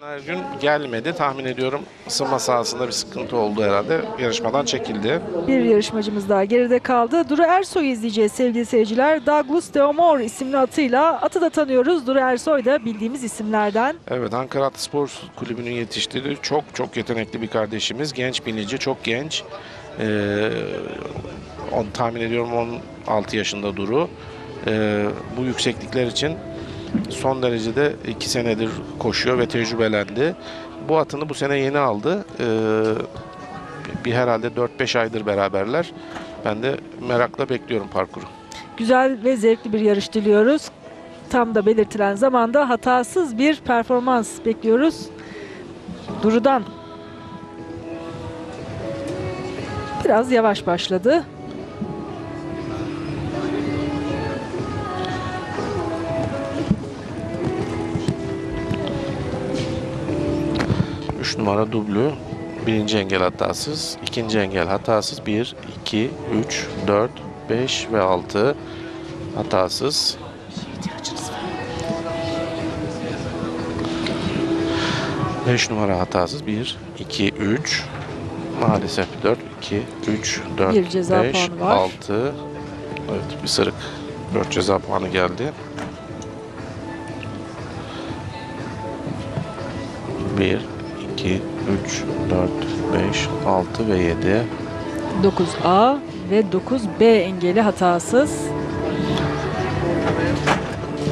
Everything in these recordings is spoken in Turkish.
Her gün gelmedi. Tahmin ediyorum ısınma sahasında bir sıkıntı oldu herhalde. Yarışmadan çekildi. Bir yarışmacımız daha geride kaldı. Duru Ersoy'u izleyeceğiz sevgili seyirciler. Douglas Deomor isimli atıyla atı da tanıyoruz. Duru Ersoy da bildiğimiz isimlerden. Evet Ankara Atlı Spor Kulübü'nün yetiştirdiği çok çok yetenekli bir kardeşimiz. Genç binici, çok genç. Ee, on, tahmin ediyorum 16 yaşında Duru. Ee, bu yükseklikler için son derecede 2 senedir koşuyor ve tecrübelendi. Bu atını bu sene yeni aldı. Ee, bir herhalde 4-5 aydır beraberler. Ben de merakla bekliyorum parkuru. Güzel ve zevkli bir yarış diliyoruz. Tam da belirtilen zamanda hatasız bir performans bekliyoruz. Duru'dan. Biraz yavaş başladı. 3 numara dublü. Birinci engel hatasız. ikinci engel hatasız. 1, 2, 3, 4, 5 ve 6 hatasız. Beş numara hatasız. 1, 2, 3. Maalesef 4, 2, 3, 4, Bir ceza 5, puanı var. 6. Evet bir sırık 4 ceza puanı geldi. 1, 2, 3, 4, 5, 6 ve 7. 9A ve 9B engeli hatasız.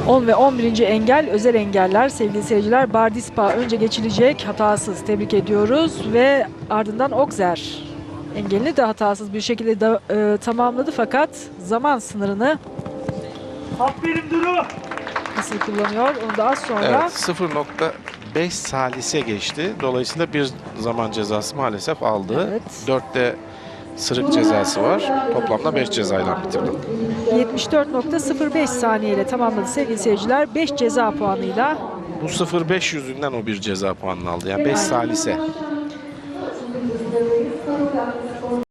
10 ve 11. engel özel engeller sevgili seyirciler. Bardispa önce geçilecek hatasız tebrik ediyoruz ve ardından Okzer engelini de hatasız bir şekilde da, e, tamamladı fakat zaman sınırını Aferin Duru nasıl kullanıyor onu daha sonra. Evet 0.5 salise geçti. Dolayısıyla bir zaman cezası maalesef aldı. Evet. 4'te sırık cezası var. Toplamda 5 cezayla bitirdi. 74.05 saniyeyle tamamladı sevgili seyirciler. 5 ceza puanıyla. Bu 0.5 yüzünden o bir ceza puanını aldı. Yani 5 salise.